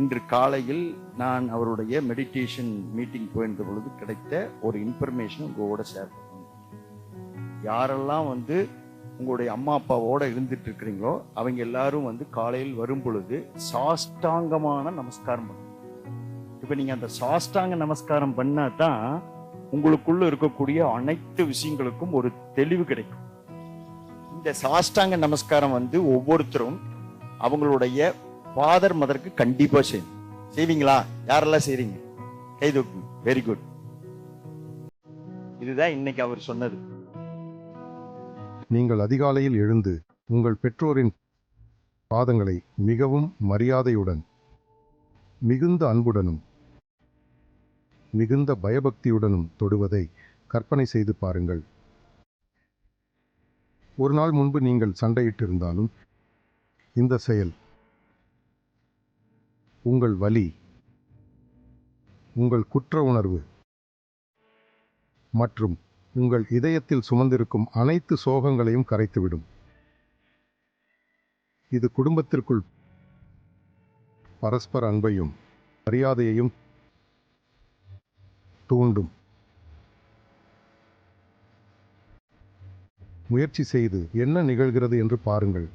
இன்று காலையில் நான் அவருடைய மெடிடேஷன் மீட்டிங் போயிருந்த பொழுது கிடைத்த ஒரு இன்ஃபர்மேஷன் உங்களோட ஷேர் யாரெல்லாம் வந்து உங்களுடைய அம்மா அப்பாவோட இருந்துட்டு இருக்கிறீங்களோ அவங்க எல்லாரும் வந்து காலையில் வரும் பொழுது சாஷ்டாங்கமான நமஸ்காரம் பண்ணும் இப்போ நீங்கள் அந்த சாஷ்டாங்க நமஸ்காரம் பண்ணால் தான் உங்களுக்குள்ள இருக்கக்கூடிய அனைத்து விஷயங்களுக்கும் ஒரு தெளிவு கிடைக்கும். இந்த சாஷ்டாங்க நமஸ்காரம் வந்து ஒவ்வொருத்தரும் அவங்களுடைய ஃபாதர் மதருக்கு கண்டிப்பாக செய்யணும். செய்வீங்களா? யாரெல்லாம் செய்றீங்க? கை தூக்கு வெரி குட் இதுதான் இன்னைக்கு அவர் சொன்னது. நீங்கள் அதிகாலையில் எழுந்து உங்கள் பெற்றோரின் பாதங்களை மிகவும் மரியாதையுடன் மிகுந்த அன்புடனும் மிகுந்த பயபக்தியுடனும் தொடுவதை கற்பனை செய்து பாருங்கள். ஒரு நாள் முன்பு நீங்கள் சண்டையிட்டிருந்தாலும் இந்த செயல் உங்கள் வலி உங்கள் குற்ற உணர்வு மற்றும் உங்கள் இதயத்தில் சுமந்திருக்கும் அனைத்து சோகங்களையும் கரைத்துவிடும். இது குடும்பத்திற்குள் பரஸ்பர அன்பையும் மரியாதையையும் தூண்டும். முயற்சி செய்து என்ன நிகழ்கிறது என்று பாருங்கள்.